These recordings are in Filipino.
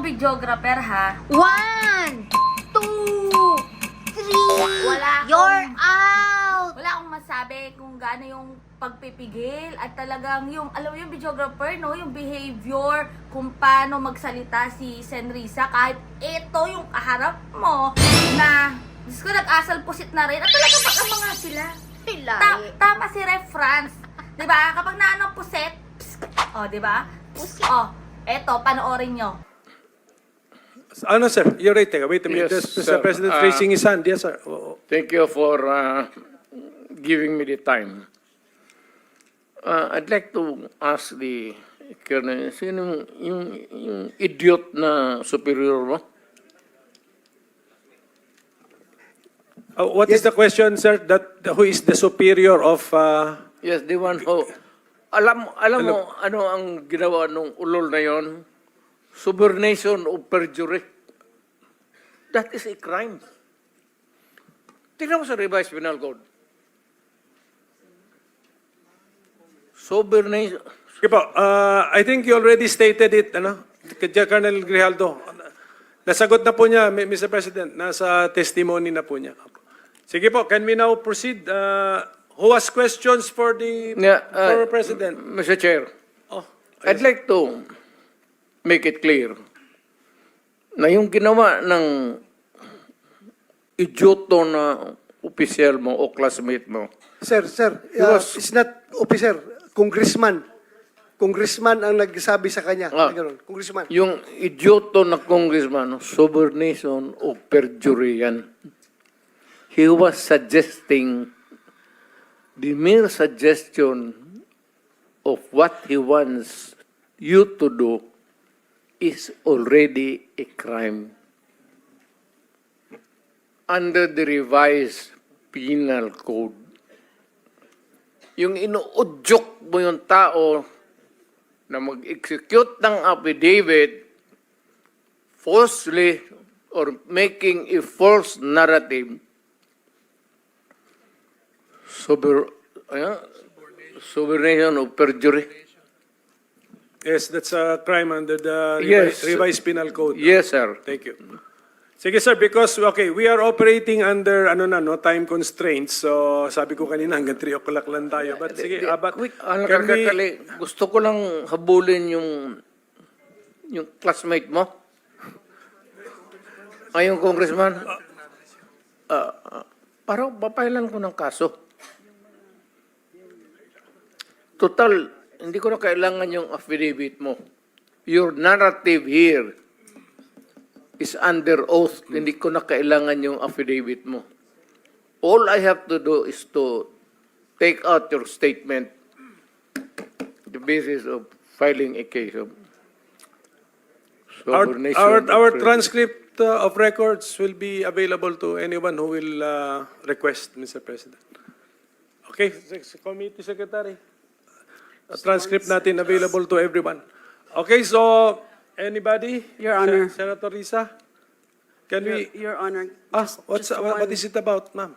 videographer ha. One, two, three. Wala akong- You're out. Wala akong masabi kung gaano yung pagpipigil at talagang yung, alam mo yung videographer, no? Yung behavior, kung paano magsalita si Senrisa kahit ito yung kaharap mo na Diyos ko, nag-asal pusit na rin. At talagang baka mga sila. Ta- Pilay. tama si Ref France. ba? Kapag naano puset, psst, oh, 'di ba? Oh, eto panoorin nyo. Ano, sir? You're right. Teka, wait a minute. Yes, sir. Mr. President Uh, raising his hand. Yes, sir. Oo. Thank you for uh, giving me the time. Uh, I'd like to ask the Colonel, sino yung, yung, yung idiot na superior mo? Uh, what is the question, sir? That who is the superior of? Uh, Yes, the one who... Alam, alam mo ano ang ginawa nung ulol na yon? Subordination of perjury. That is a crime. Tingnan mo sa revised penal code. Subordination... Sige po, uh, I think you already stated it, ano? Kaya Colonel Grijaldo. Nasagot na po niya, Mr. President. Nasa testimony na po niya. Sige po, can we now proceed? Uh, who has questions for the Yeah, uh, former President? Mr. Chair, Oh, I'd like to make it clear na yung ginawa ng idyoto na opisyal mo o classmate mo, Sir, sir, uh, was- it's not officer, congressman. Congressman ang nagsabi sa kanya. Ah. ganun. Congressman. yung idyoto na congressman, subordination o perjury yan. He was suggesting, the mere suggestion of what he wants you to do is already a crime. Under the revised penal code, yung inuudyok mo yung tao na mag-execute ng affidavit falsely or making a false narrative sober, ano? subordination of perjury. Yes, that's a crime under the Yes. revised, penal code. Yes, sir. Thank you. Sige sir, because okay, we are operating under ano na no time constraints. So sabi ko kanina hanggang 3 o'clock lang tayo. But sige, Di- ah, but quick, ano, can we- kakakali, gusto ko lang habulin yung yung classmate mo. Ay, yung congressman. Ah, ah, parang papailan ko ng kaso. Total, hindi ko na kailangan yung affidavit mo. Your narrative here is under oath. Hindi ko na kailangan yung affidavit mo. All I have to do is to take out your statement, the basis of filing a case of Our, our, our transcript uh, of records will be available to anyone who will uh, request, Mr. President. Okay, Committee Secretary. A transcript natin available to everyone. Okay, so anybody? Your Honor. Sen- Senator Risa? Can Your, we, Your Honor, ah, just, what's, just what one- is it about, ma'am?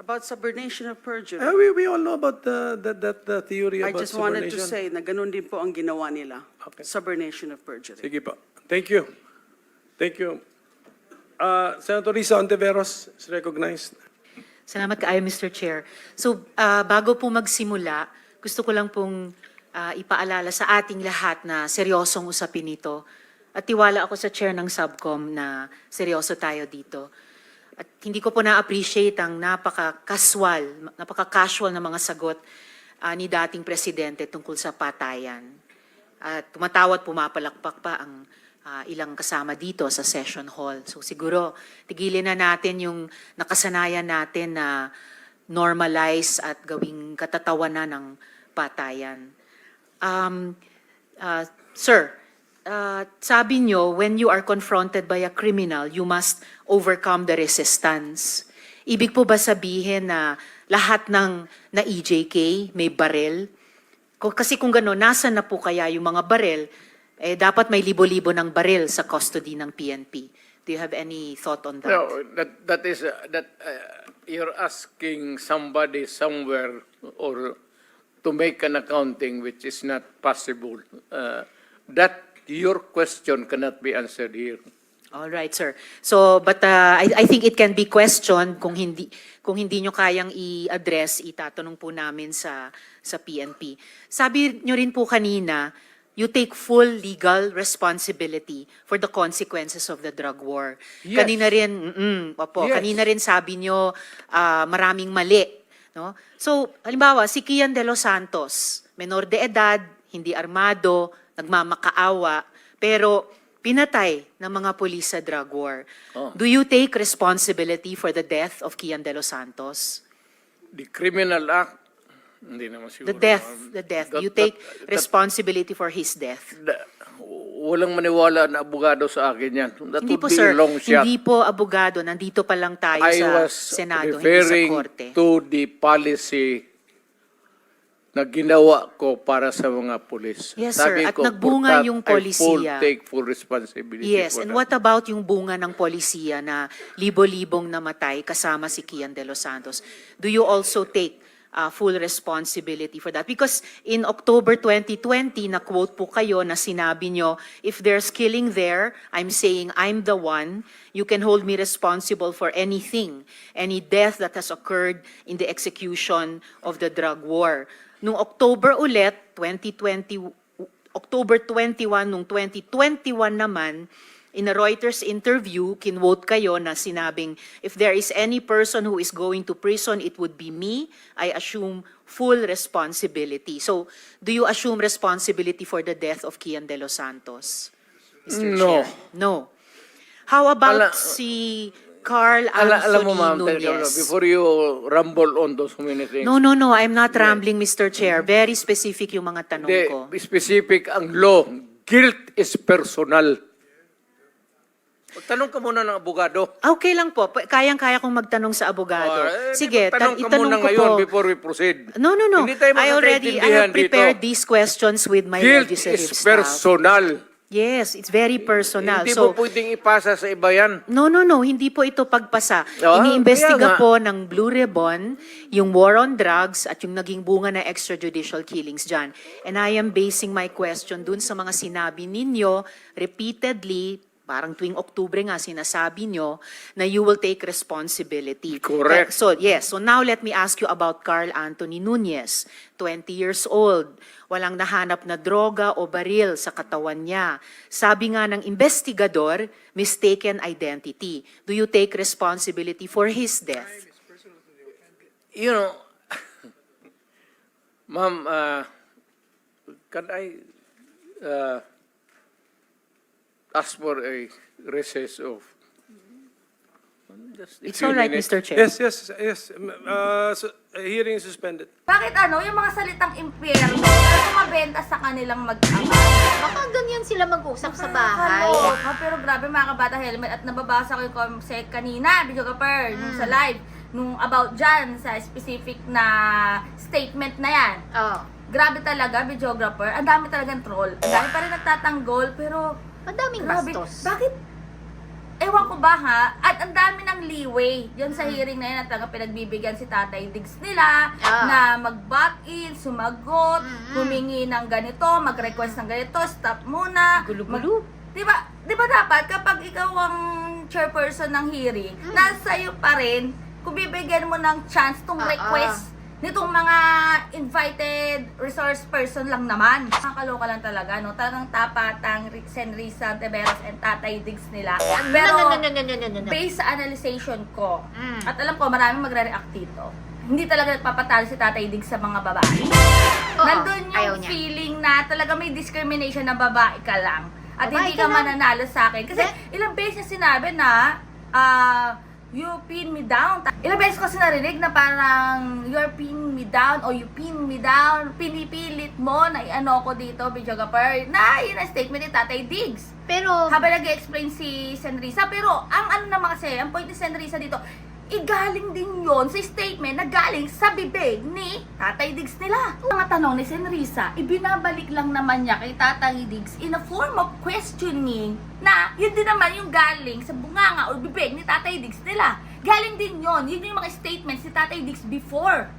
about subordination of perjury. Uh, we, we all know about the, that, that the theory I about just wanted to subordination. say na ganun din po ang ginawa nila. Okay. Subordination of perjury. Sige po. Thank you. Thank you. Uh, Senator Risa Ontiveros is recognized. Salamat kaayo, Mr. Chair. So, ah, bago po magsimula, gusto ko lang pong ah, ipaalala sa ating lahat na seryosong usapin ito. At tiwala ako sa chair ng subcom na seryoso tayo dito. At hindi ko po na-appreciate ang napaka-casual, napaka-casual na mga sagot ah, ni dating presidente tungkol sa patayan. At tumatawa at pumapalakpak pa ang ah, ilang kasama dito sa session hall. So siguro, tigilin na natin yung nakasanayan natin na normalize at gawing katatawanan ng patayan. Um, ah, sir, ah, sabi nyo, when you are confronted by a criminal, you must overcome the resistance. Ibig po ba sabihin na lahat ng na EJK may barel? Kasi kung gano'n, nasa na po kaya yung mga barel? Eh, dapat may libo-libo ng barel sa custody ng PNP. Do you have any thought on that? No, that, that is, uh, that, uh, you're asking somebody somewhere or to make an accounting which is not possible. Uh, That your question cannot be answered here. All right, sir. So, but uh, I, I think it can be questioned kung hindi kung hindi nyo kayang i-address, itatanong po namin sa sa PNP. Sabi nyo rin po kanina, you take full legal responsibility for the consequences of the drug war. Yes. Kanina rin, mm, opo, Yes. kanina rin sabi nyo ah, maraming mali, no? So, halimbawa, si Kian de los Santos, menor de edad, hindi armado, nagmamakaawa, pero pinatay ng mga pulis sa drug war. Oh. Do you take responsibility for the death of Kian de los Santos? The criminal act, hindi naman siguro. The death, the death. That- You take that- that- responsibility for his death. that- walang maniwala na abogado sa akin yan. That Hindi would po be sir, a long shot. hindi po abogado, nandito pa lang tayo I sa Senado, hindi sa referring Korte. to the policy na ginawa ko para sa mga pulis. Yes, sir. Sabi At ko, nagbunga yung I full polisiya. take full responsibility Yes, and that. what about yung bunga ng polisiya na libo-libong namatay kasama si Kian de los Santos? Do you also take uh, full responsibility for that? Because in October 2020, na-quote po kayo na sinabi nyo, if there's killing there, I'm saying I'm the one. You can hold me responsible for anything, any death that has occurred in the execution of the drug war. Noong October ulit, 2020, October 21 nung 2021 naman, in a Reuters interview, kinwote kayo na sinabing, if there is any person who is going to prison, it would be me. I assume full responsibility. So, do you assume responsibility for the death of Kian de los Santos? Mr. No. Chair? No. How about Ala- si Carl Ala, alam mo, Anthony ma'am, teka lang, Nunez? before you rumble on those many things, No, no, no. I'm not rambling, Mr. Chair. Very specific yung mga tanong the ko. specific ang law, guilt is personal. Tanong ka muna ng abogado. Okay lang po. Pa- Kayang-kaya kong magtanong sa abogado. Ah, eh, Sige, tanong tan- ka itanong muna ko ngayon po. before we proceed. No, no, no. Hindi tayo I already, I magkakaintindihan have prepared dito. these questions with my Guilt legislative is staff. personal. Yes, it's very personal. Hindi so, mo pwedeng ipasa sa iba yan. No, no, no. Hindi po ito pagpasa. Ah, Iniimbestiga nga. po ng Blue Ribbon yung war on drugs at yung naging bunga na extrajudicial killings dyan. And I am basing my question dun sa mga sinabi ninyo repeatedly, parang tuwing Oktubre nga sinasabi nyo, na you will take responsibility. Correct. So, yes. So now let me ask you about Carl Anthony Nunez, 20 years old. Walang nahanap na droga o baril sa katawan niya. Sabi nga ng investigador, mistaken identity. Do you take responsibility for his death? You know, ma'am, uh, can I uh, ask for a recess of just a It's few all right, minutes? Mr. Chair. Yes, yes, yes. Uh, so, uh, hearing is suspended. Bakit ano, yung mga salitang impyerno, kumabenta sa kanilang mag-ama. Baka ganyan sila mag-usap sa bahay. Nakakaloka, pero grabe mga kabata helmet at nababasa ko yung comment kanina, video ka per, nung sa live, nung about dyan, sa specific na statement na yan. Oh. Grabe talaga, videographer. Ang dami talagang troll. Ang dami pa rin nagtatanggol, pero Madaming grabe. bastos. Bakit? Ewan ko ba ha? At ang dami ng leeway dyan sa hearing na yun at pinagbibigyan si Tatay Diggs nila Ah. na mag-back in, sumagot, Mm-mm. humingi ng ganito, mag-request ng ganito, stop muna. Gulo-gulo. Mag- Di ba, di ba dapat kapag ikaw ang chairperson ng hearing, Mm. nasa iyo pa rin kung bibigyan mo ng chance tong Ah, request nitong mga invited resource person lang naman. Nakakaloka lang talaga, no? Talagang tapatang Senrisa Teveros and Tatay Diggs nila. Pero, no, no, no, no, no, no, no, no. based sa analyzation ko, Mm. at alam ko maraming magre-react dito, hindi talaga nagpapatalo si Tatay Diggs sa mga babae. Oo, Nandun yung feeling na talaga may discrimination na babae ka lang. At Babae hindi ka ka mananalo sa akin. Kasi ilang beses niya sinabi na, ah, you pin me down. Ilang beses ko kasi narinig na parang, you're pin me down o you pin me down. Pinipilit mo na i-ano ko dito, videographer. Na, yun ang statement ni Tatay Diggs Pero, habang nag-explain si Senrisa. Pero, ang ano naman kasi, ang point ni Senrisa dito, igaling din yon sa statement na galing sa bibig ni Tatay Diggs nila. Ang mga tanong ni Senrisa, ibinabalik lang naman niya kay Tatay Diggs in a form of questioning na yun din naman yung galing sa bunganga o bibig ni Tatay Diggs nila. Galing din yon Yun yung mga statements ni Tatay Diggs before.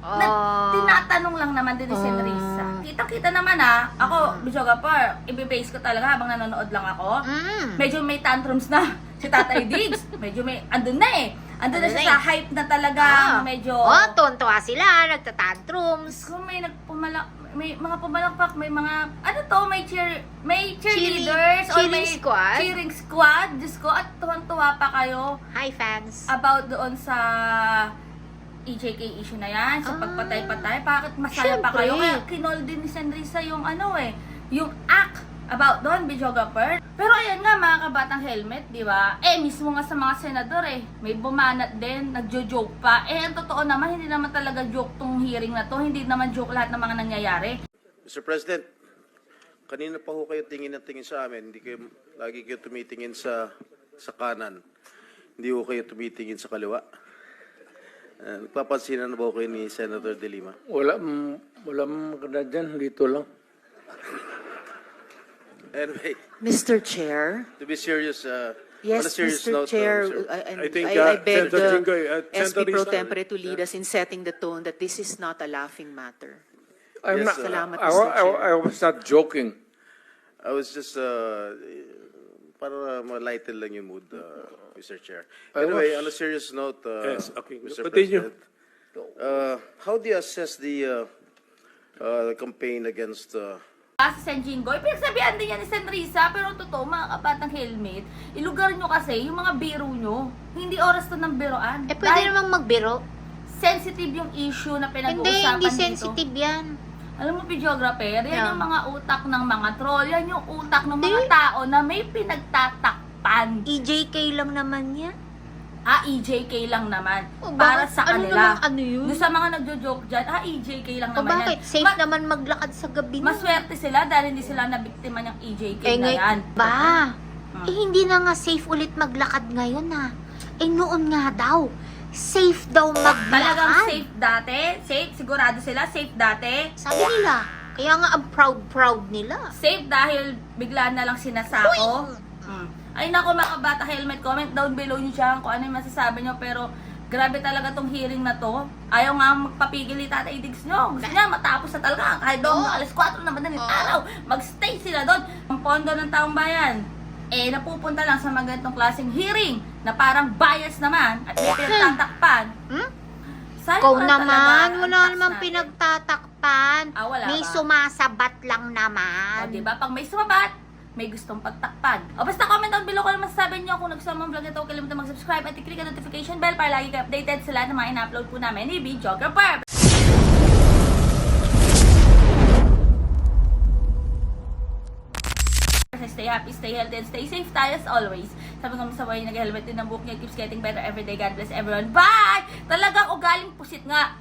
Na Ah. tinatanong lang naman din ni Senrisa. Ah. kitang-kita naman ah. Ako, videographer, ibibase ko talaga habang nanonood lang ako. Mm. Medyo may tantrums na si Tatay Diggs. Medyo may, andun na eh. Andun na Andun siya na sa hype na talaga. Ah. Medyo, Oh, tontuwa sila, nagtatantrums. kung may nagpumalak, may mga pumalakpak, may mga, ano to, may cheer, may cheerleaders, or Cheering- may squad? cheering squad, Diyos ko, at tuwan-tuwa pa kayo Hi, fans. about doon sa EJK issue na yan, sa Ah. pagpatay-patay, bakit masaya pa kayo? Kaya kinol din ni Sandrisa yung ano eh, yung act about doon, videographer. Pero ayan nga mga kabatang helmet, di ba? Eh, mismo nga sa mga senador eh, may bumanat din, nagjo-joke pa. Eh, ang totoo naman, hindi naman talaga joke tong hearing na to, hindi naman joke lahat ng mga nangyayari. Mr. President, kanina pa ho kayo tingin na tingin sa amin. Hindi kayo, lagi kayo tumitingin sa, sa kanan. Hindi ho kayo tumitingin sa kaliwa. Uh, nagpapansinan na ba ho kayo ni Senator De Lima? Wala, mm, wala maganda dyan, dito lang. Anyway, Mr. Chair? to be serious, uh, on a Yes, serious Mr. note, Chair, uh, sir, I, and I think, I, uh, I beg Senator the Jinggoy, uh, SP Pro Rizal, Tempore to lead us in setting the tone that this is not a laughing matter. I'm Yes, not, uh, Salamat, I, Mr. wa- I, Chair. I was not joking. I was just, uh, para ma-lighten lang yung mood, uh, Mr. Chair. Anyway, was- on a serious note, uh, Yes, okay. Mr. Continue. President, uh, how do you assess the, uh, uh, the campaign against, uh, Kasi Sen Jinggoy, pinagsabihan din yan ni Sen Risa, pero totoo, mga kabatang helmet, ilugar nyo kasi yung mga biro nyo. Hindi oras to ng biroan. Eh, pwede Dahil namang magbiro. sensitive yung issue na Hindi, pinag-uusapan hindi dito. sensitive yan. Alam mo, videographer, yan Yeah. yung mga utak ng mga troll, yan yung utak ng mga Hindi. tao na may pinagtatakpan. EJK lang naman yan. Ah, EJK lang naman. O, para bakit? sa Ano kanila. namang ano yun? Doon sa mga nagjo-joke dyan, ah, EJK lang O naman bakit? yan. Safe Ma- naman maglakad sa gabi na. Maswerte sila dahil hindi sila nabiktima ng EJK Eh, na ngay- yan. ba? Hmm. Eh, hindi na nga safe ulit maglakad ngayon ha. Eh, noon nga daw. Safe daw maglakad. Talagang safe dati? Safe? Sigurado sila? Safe dati? Sabi nila. Kaya nga ang proud-proud nila. Safe dahil bigla na lang sinasako? Hmm. Ay nako mga kabata helmet, comment down below nyo dyan kung ano yung masasabi nyo. Pero grabe talaga tong hearing na to. Ayaw nga magpapigil ni Tatay Diggs nyo. Gusto niya matapos na talaga. Kahit doon Oo. alas 4 na madaling Oo. araw. Magstay sila doon. Ang pondo ng taong bayan. Eh, napupunta lang sa mga ganitong klaseng hearing na parang bias naman at may pinagtatakpan. Hmm? Sayang lang naman, wala natin. pinagtatakpan. Ah, wala May ba? sumasabat lang O, naman. diba? Pag may sumabat, may gustong pagtakpan. O, basta comment down below kung ano masasabi nyo. Kung nagustuhan mo vlog na ito, huwag kalimutan mag-subscribe at i-click ang notification bell para lagi kayo updated sa lahat ng mga ina-upload po namin ni Videographer. Stay happy, stay healthy, and stay safe tayo as always. Sabi ko sa way, nag-helmet din ang book niya. Keeps getting better every day. God bless everyone. Bye! Talagang ugaling pusit nga.